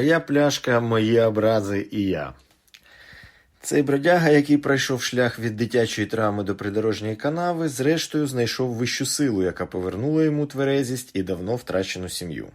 Моя пляшка, мої образи і я. Цей бродяга, який пройшов шлях від дитячої травми до придорожньої канави, зрештою знайшов вищу силу, яка повернула йому тверезість і давно втрачену сім'ю.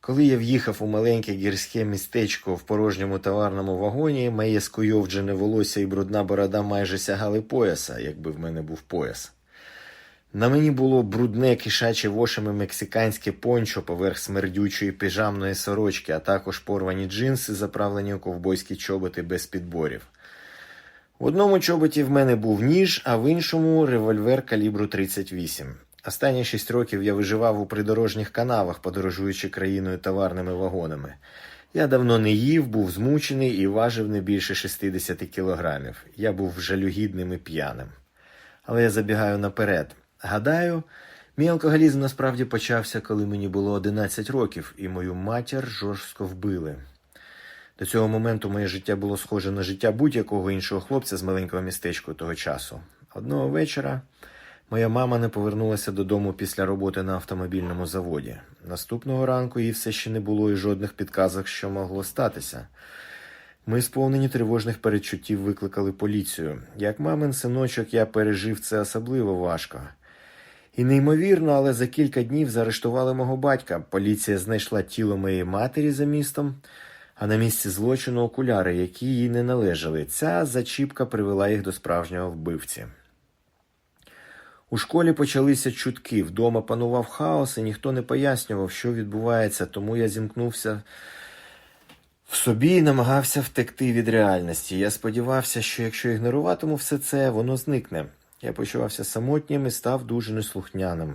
Коли я в'їхав у маленьке гірське містечко в порожньому товарному вагоні, моє скуйовджене волосся і брудна борода майже сягали пояса, якби в мене був пояс. На мені було брудне кишаче вошами мексиканське пончо поверх смердючої піжамної сорочки, а також порвані джинси, заправлені у ковбойські чоботи без підборів. В одному чоботі в мене був ніж, а в іншому револьвер калібру 38. Останні шість років я виживав у придорожніх канавах, подорожуючи країною товарними вагонами. Я давно не їв, був змучений і важив не більше 60 кілограмів. Я був жалюгідним і п'яним. Але я забігаю наперед. Гадаю, мій алкоголізм насправді почався, коли мені було 11 років, і мою матір жорстко вбили. До цього моменту моє життя було схоже на життя будь-якого іншого хлопця з маленького містечка того часу. Одного вечора моя мама не повернулася додому після роботи на автомобільному заводі. Наступного ранку їй все ще не було і жодних підказок, що могло статися. Ми, сповнені тривожних передчуттів, викликали поліцію. Як мамин синочок, я пережив це особливо важко. І неймовірно, але за кілька днів заарештували мого батька. Поліція знайшла тіло моєї матері за містом, а на місці злочину окуляри, які їй не належали. Ця зачіпка привела їх до справжнього вбивці. У школі почалися чутки. Вдома панував хаос, і ніхто не пояснював, що відбувається, тому я зімкнувся в собі і намагався втекти від реальності. Я сподівався, що якщо ігноруватиму все це, воно зникне. Я почувався самотнім і став дуже неслухняним.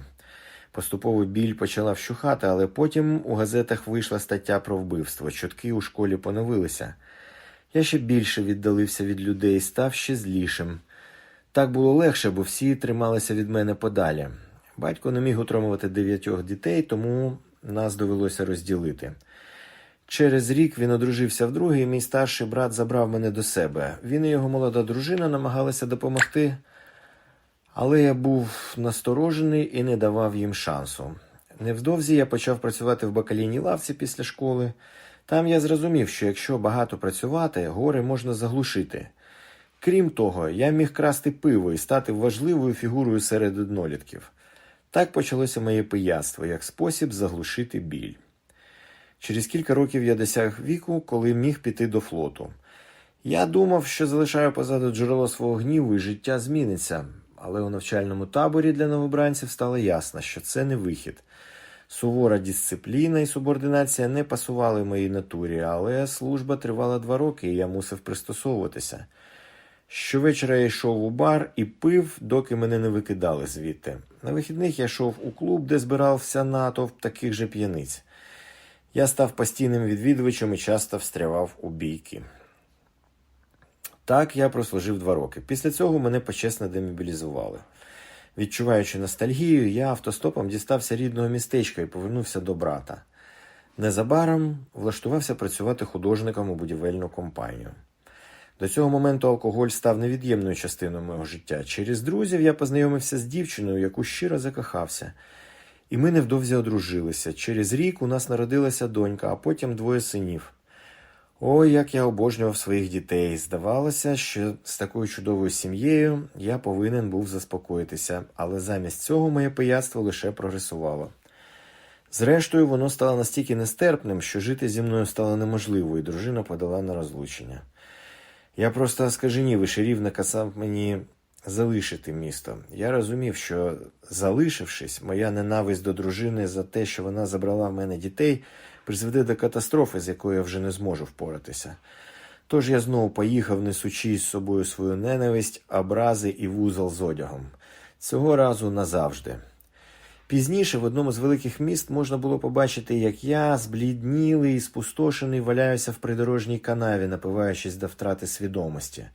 Поступово біль почала вщухати, але потім у газетах вийшла стаття про вбивство. Чутки у школі поновилися. Я ще більше віддалився від людей, став ще злішим. Так було легше, бо всі трималися від мене подалі. Батько не міг утримувати дев'ятьох дітей, тому нас довелося розділити. Через рік він одружився вдруге, і мій старший брат забрав мене до себе. Він і його молода дружина намагалися допомогти, але я був насторожений і не давав їм шансу. Невдовзі я почав працювати в бакалійній лавці після школи. Там я зрозумів, що якщо багато працювати, гори можна заглушити. Крім того, я міг красти пиво і стати важливою фігурою серед однолітків. Так почалося моє пияцтво як спосіб заглушити біль. Через кілька років я досяг віку, коли міг піти до флоту. Я думав, що залишаю позаду джерело свого гніву і життя зміниться, але у навчальному таборі для новобранців стало ясно, що це не вихід. Сувора дисципліна і субординація не пасували моїй натурі, але служба тривала два роки, і я мусив пристосовуватися. Щовечора я йшов у бар і пив, доки мене не викидали звідти. На вихідних я йшов у клуб, де збирався натовп таких же п'яниць. Я став постійним відвідувачем і часто встрявав у бійки. Так я прослужив два роки. Після цього мене почесно демобілізували. Відчуваючи ностальгію, я автостопом дістався рідного містечка і повернувся до брата. Незабаром влаштувався працювати художником у будівельну компанію. До цього моменту алкоголь став невід'ємною частиною мого життя. Через друзів я познайомився з дівчиною, яку щиро закохався. І ми невдовзі одружилися. Через рік у нас народилася донька, а потім двоє синів. Ой, як я обожнював своїх дітей. Здавалося, що з такою чудовою сім'єю я повинен був заспокоїтися, але замість цього моє пияцтво лише прогресувало. Зрештою, воно стало настільки нестерпним, що жити зі мною стало неможливо, і дружина подала на розлучення. Я просто скаженів і шерів наказав мені залишити місто. Я розумів, що, залишившись, моя ненависть до дружини за те, що вона забрала в мене дітей, призведе до катастрофи, з якою я вже не зможу впоратися. Тож я знову поїхав, несучи з собою свою ненависть, образи і вузол з одягом. Цього разу назавжди. Пізніше в одному з великих міст можна було побачити, як я, збліднілий і спустошений, валяюся в придорожній канаві, напиваючись до втрати свідомості.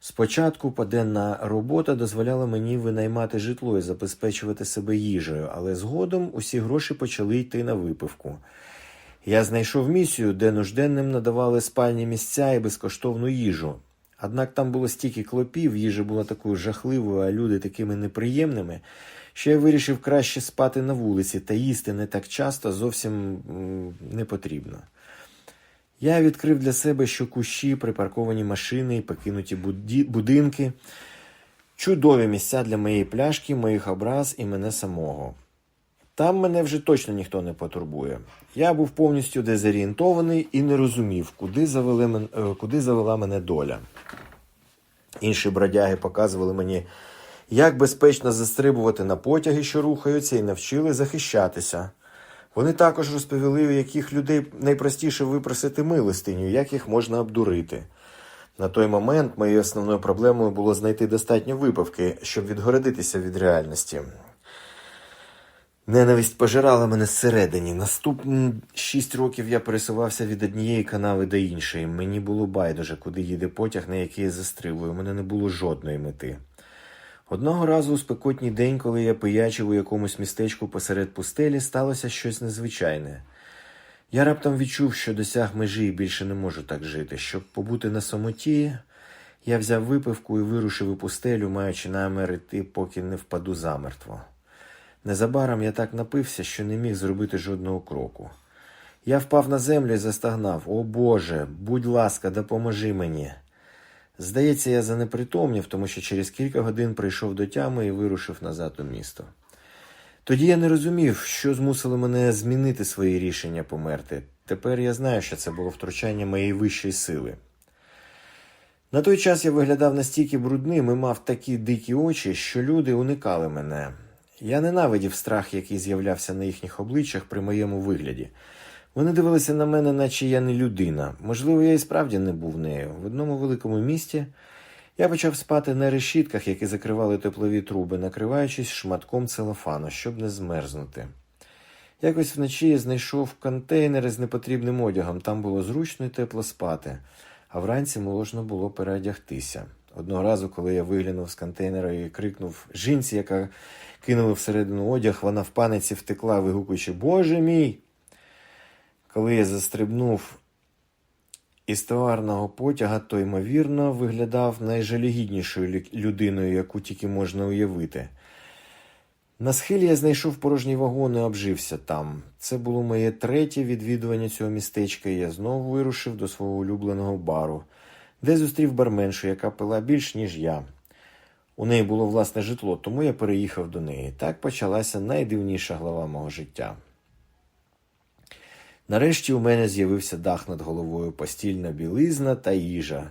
Спочатку поденна робота дозволяла мені винаймати житло і забезпечувати себе їжею, але згодом усі гроші почали йти на випивку. Я знайшов місію, де нужденним надавали спальні місця і безкоштовну їжу. Однак там було стільки клопів, їжа була такою жахливою, а люди такими неприємними, що я вирішив краще спати на вулиці та їсти не так часто зовсім не потрібно. Я відкрив для себе, що кущі, припарковані машини і покинуті будинки чудові місця для моєї пляшки, моїх образ і мене самого. Там мене вже точно ніхто не потурбує. Я був повністю дезорієнтований і не розумів, куди, завели мен, е, куди завела мене доля. Інші бродяги показували мені, як безпечно застрибувати на потяги, що рухаються, і навчили захищатися. Вони також розповіли, у яких людей найпростіше випросити милостиню, як їх можна обдурити. На той момент моєю основною проблемою було знайти достатньо випивки, щоб відгородитися від реальності. Ненависть пожирала мене зсередині. Наступні шість років я пересувався від однієї канави до іншої. Мені було байдуже, куди їде потяг, на який я застрибую. У мене не було жодної мети. Одного разу у спекотній день, коли я пиячив у якомусь містечку посеред пустелі, сталося щось незвичайне. Я раптом відчув, що досяг межі і більше не можу так жити. Щоб побути на самоті, я взяв випивку і вирушив у пустелю, маючи намір йти, поки не впаду замертво. Незабаром я так напився, що не міг зробити жодного кроку. Я впав на землю і застагнав: О Боже, будь ласка, допоможи мені. Здається, я занепритомнів, тому що через кілька годин прийшов до тями і вирушив назад у місто. Тоді я не розумів, що змусило мене змінити свої рішення померти. Тепер я знаю, що це було втручання моєї вищої сили. На той час я виглядав настільки брудним і мав такі дикі очі, що люди уникали мене. Я ненавидів страх, який з'являвся на їхніх обличчях при моєму вигляді. Вони дивилися на мене, наче я не людина. Можливо, я і справді не був нею. В одному великому місті я почав спати на решітках, які закривали теплові труби, накриваючись шматком целофану, щоб не змерзнути. Якось вночі я знайшов контейнери з непотрібним одягом. Там було зручно і тепло спати, а вранці можна було переодягтися. Одного разу, коли я виглянув з контейнера і крикнув жінці, яка кинула всередину одяг, вона в паниці втекла, вигукуючи Боже мій. Коли я застрибнув із товарного потяга, то, ймовірно, виглядав найжалігіднішою людиною, яку тільки можна уявити. На схилі я знайшов порожній вагон і обжився там. Це було моє третє відвідування цього містечка, і я знову вирушив до свого улюбленого бару, де зустрів барменшу, яка пила більш, ніж я. У неї було власне житло, тому я переїхав до неї. Так почалася найдивніша глава мого життя. Нарешті у мене з'явився дах над головою, постільна білизна та їжа.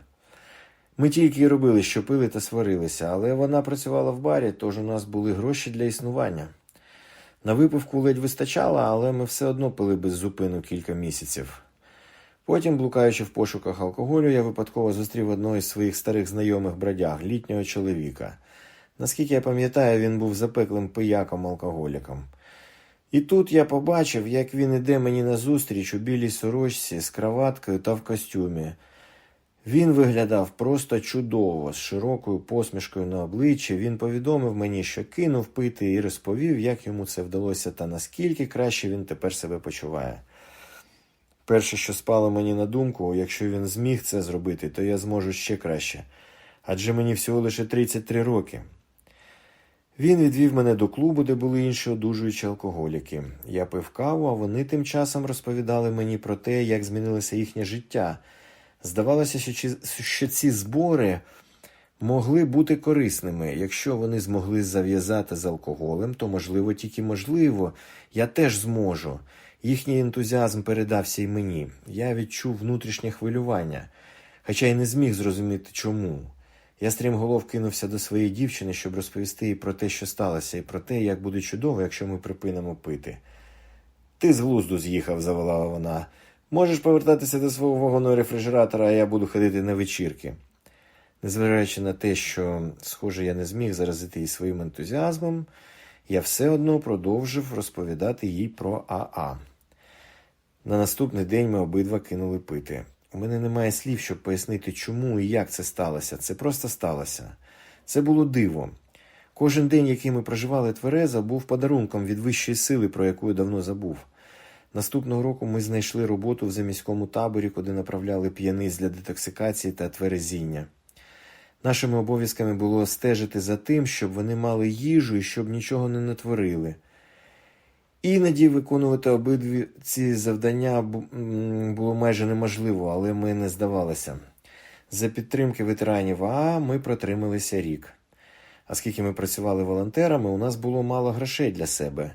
Ми тільки й робили, що пили та сварилися, але вона працювала в барі, тож у нас були гроші для існування. На випивку ледь вистачало, але ми все одно пили без зупину кілька місяців. Потім, блукаючи в пошуках алкоголю, я випадково зустрів одного із своїх старих знайомих бродяг, літнього чоловіка. Наскільки я пам'ятаю, він був запеклим пияком-алкоголіком. І тут я побачив, як він іде мені назустріч у білій сорочці з краваткою та в костюмі. Він виглядав просто чудово, з широкою посмішкою на обличчі. Він повідомив мені, що кинув пити і розповів, як йому це вдалося та наскільки краще він тепер себе почуває. Перше, що спало мені на думку, якщо він зміг це зробити, то я зможу ще краще. Адже мені всього лише 33 роки. Він відвів мене до клубу, де були інші одужуючі алкоголіки. Я пив каву, а вони тим часом розповідали мені про те, як змінилося їхнє життя. Здавалося, що, ці збори могли бути корисними. Якщо вони змогли зав'язати з алкоголем, то можливо, тільки можливо, я теж зможу. Їхній ентузіазм передався й мені. Я відчув внутрішнє хвилювання, хоча й не зміг зрозуміти чому. Я стрімголов кинувся до своєї дівчини, щоб розповісти їй про те, що сталося, і про те, як буде чудово, якщо ми припинимо пити. Ти з глузду з'їхав, заволала вона. Можеш повертатися до свого вагонного рефрижератора, а я буду ходити на вечірки. Незважаючи на те, що, схоже, я не зміг заразити її своїм ентузіазмом, я все одно продовжив розповідати їй про АА. На наступний день ми обидва кинули пити. У мене немає слів, щоб пояснити, чому і як це сталося. Це просто сталося. Це було диво. Кожен день, який ми проживали тверезо, був подарунком від вищої сили, про яку я давно забув. Наступного року ми знайшли роботу в заміському таборі, куди направляли п'яниць для детоксикації та тверезіння. Нашими обов'язками було стежити за тим, щоб вони мали їжу і щоб нічого не натворили. Іноді виконувати обидві ці завдання було майже неможливо, але ми не здавалися. За підтримки ветеранів АА ми протрималися рік. А скільки ми працювали волонтерами, у нас було мало грошей для себе.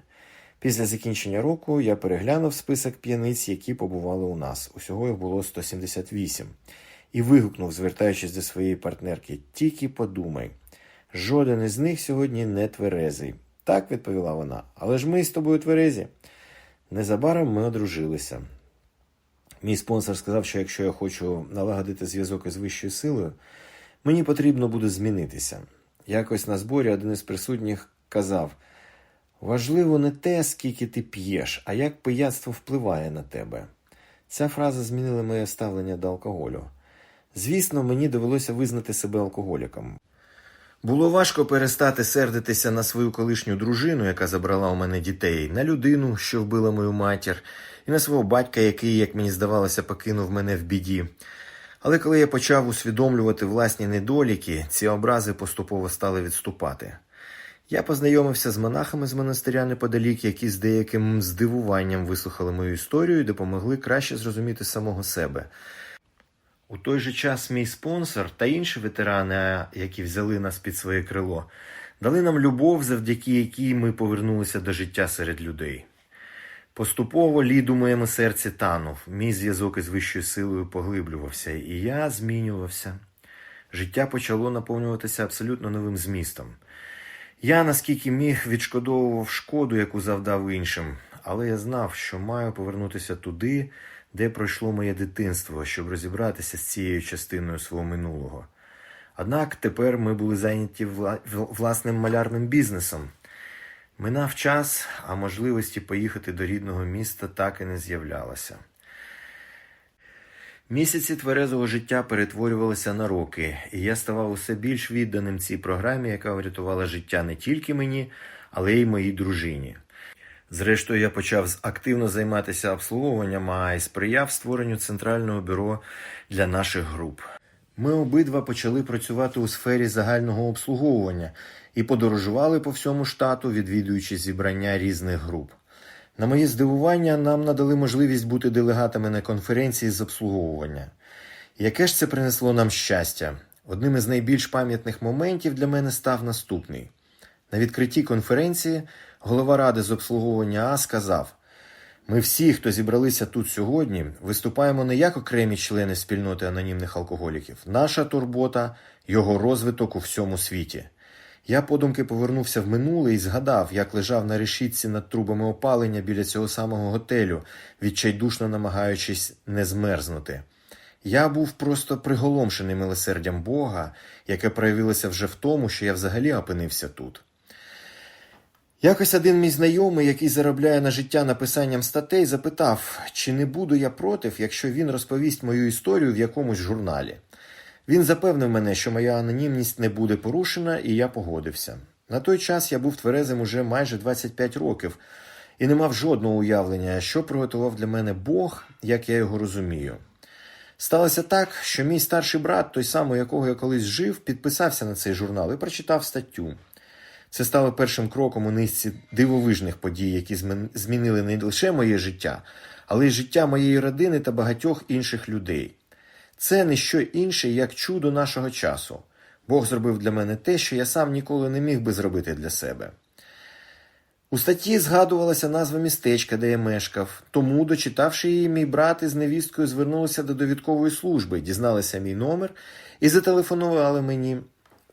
Після закінчення року я переглянув список п'яниць, які побували у нас. Усього їх було 178. І вигукнув, звертаючись до своєї партнерки: Тільки подумай, жоден із них сьогодні не тверезий. Так, відповіла вона, але ж ми з тобою тверезі. Незабаром ми одружилися. Мій спонсор сказав, що якщо я хочу налагодити зв'язок із вищою силою, мені потрібно буде змінитися. Якось на зборі один із присутніх казав: важливо не те, скільки ти п'єш, а як пияцтво впливає на тебе. Ця фраза змінила моє ставлення до алкоголю. Звісно, мені довелося визнати себе алкоголіком. Було важко перестати сердитися на свою колишню дружину, яка забрала у мене дітей, на людину, що вбила мою матір, і на свого батька, який, як мені здавалося, покинув мене в біді. Але коли я почав усвідомлювати власні недоліки, ці образи поступово стали відступати. Я познайомився з монахами з монастиря неподалік, які з деяким здивуванням вислухали мою історію і допомогли краще зрозуміти самого себе. У той же час мій спонсор та інші ветерани, які взяли нас під своє крило, дали нам любов, завдяки якій ми повернулися до життя серед людей. Поступово лід у моєму серці танув, мій зв'язок із вищою силою поглиблювався, і я змінювався. Життя почало наповнюватися абсолютно новим змістом. Я, наскільки міг, відшкодовував шкоду, яку завдав іншим, але я знав, що маю повернутися туди, де пройшло моє дитинство, щоб розібратися з цією частиною свого минулого. Однак тепер ми були зайняті власним малярним бізнесом. Минав час, а можливості поїхати до рідного міста так і не з'являлося. Місяці тверезого життя перетворювалися на роки, і я ставав усе більш відданим цій програмі, яка врятувала життя не тільки мені, але й моїй дружині. Зрештою, я почав активно займатися обслуговуванням, а й сприяв створенню центрального бюро для наших груп. Ми обидва почали працювати у сфері загального обслуговування і подорожували по всьому штату, відвідуючи зібрання різних груп. На моє здивування, нам надали можливість бути делегатами на конференції з обслуговування. Яке ж це принесло нам щастя? Одним із найбільш пам'ятних моментів для мене став наступний. На відкритті конференції голова ради з обслуговування А сказав: Ми всі, хто зібралися тут сьогодні, виступаємо не як окремі члени спільноти анонімних алкоголіків. Наша турбота його розвиток у всьому світі. Я подумки повернувся в минуле і згадав, як лежав на решітці над трубами опалення біля цього самого готелю, відчайдушно намагаючись не змерзнути. Я був просто приголомшений милосердям Бога, яке проявилося вже в тому, що я взагалі опинився тут. Якось один мій знайомий, який заробляє на життя написанням статей, запитав, чи не буду я против, якщо він розповість мою історію в якомусь журналі. Він запевнив мене, що моя анонімність не буде порушена, і я погодився. На той час я був тверезим уже майже 25 років і не мав жодного уявлення, що приготував для мене Бог, як я його розумію. Сталося так, що мій старший брат, той самий, якого я колись жив, підписався на цей журнал і прочитав статтю. Це стало першим кроком у низці дивовижних подій, які змінили не лише моє життя, але й життя моєї родини та багатьох інших людей. Це не що інше, як чудо нашого часу. Бог зробив для мене те, що я сам ніколи не міг би зробити для себе. У статті згадувалася назва містечка, де я мешкав. Тому, дочитавши її, мій брат із невісткою звернулися до довідкової служби, дізналися мій номер і зателефонували мені.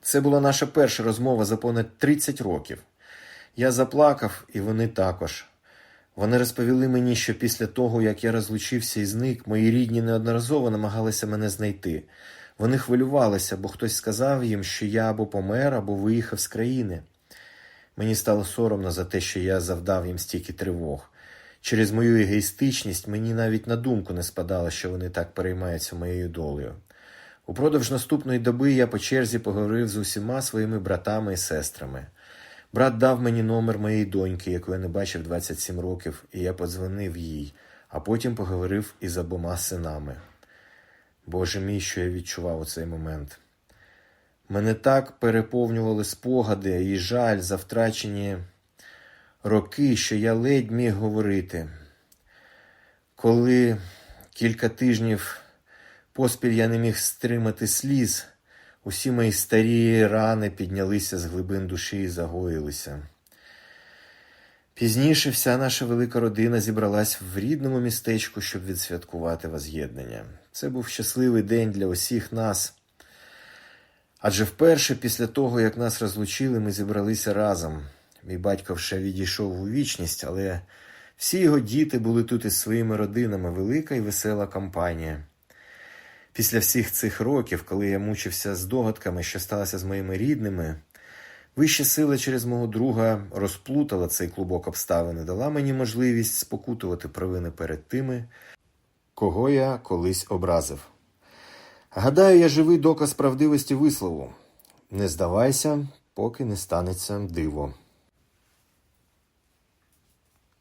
Це була наша перша розмова за понад 30 років. Я заплакав, і вони також. Вони розповіли мені, що після того, як я розлучився і зник, мої рідні неодноразово намагалися мене знайти. Вони хвилювалися, бо хтось сказав їм, що я або помер, або виїхав з країни. Мені стало соромно за те, що я завдав їм стільки тривог. Через мою егоїстичність мені навіть на думку не спадало, що вони так переймаються моєю долею. Упродовж наступної доби я по черзі поговорив з усіма своїми братами і сестрами. Брат дав мені номер моєї доньки, яку я не бачив 27 років, і я подзвонив їй, а потім поговорив із обома синами. Боже мій, що я відчував у цей момент. Мене так переповнювали спогади і жаль за втрачені роки, що я ледь міг говорити. Коли кілька тижнів поспіль я не міг стримати сліз, усі мої старі рани піднялися з глибин душі і загоїлися. Пізніше вся наша велика родина зібралась в рідному містечку, щоб відсвяткувати воз'єднання. Це був щасливий день для усіх нас. Адже вперше після того, як нас розлучили, ми зібралися разом. Мій батько вже відійшов у вічність, але всі його діти були тут із своїми родинами, велика і весела компанія. Після всіх цих років, коли я мучився з догадками, що сталося з моїми рідними, вища сила через мого друга розплутала цей клубок обставин і дала мені можливість спокутувати провини перед тими, кого я колись образив. Гадаю, я живий доказ правдивості вислову. Не здавайся, поки не станеться диво.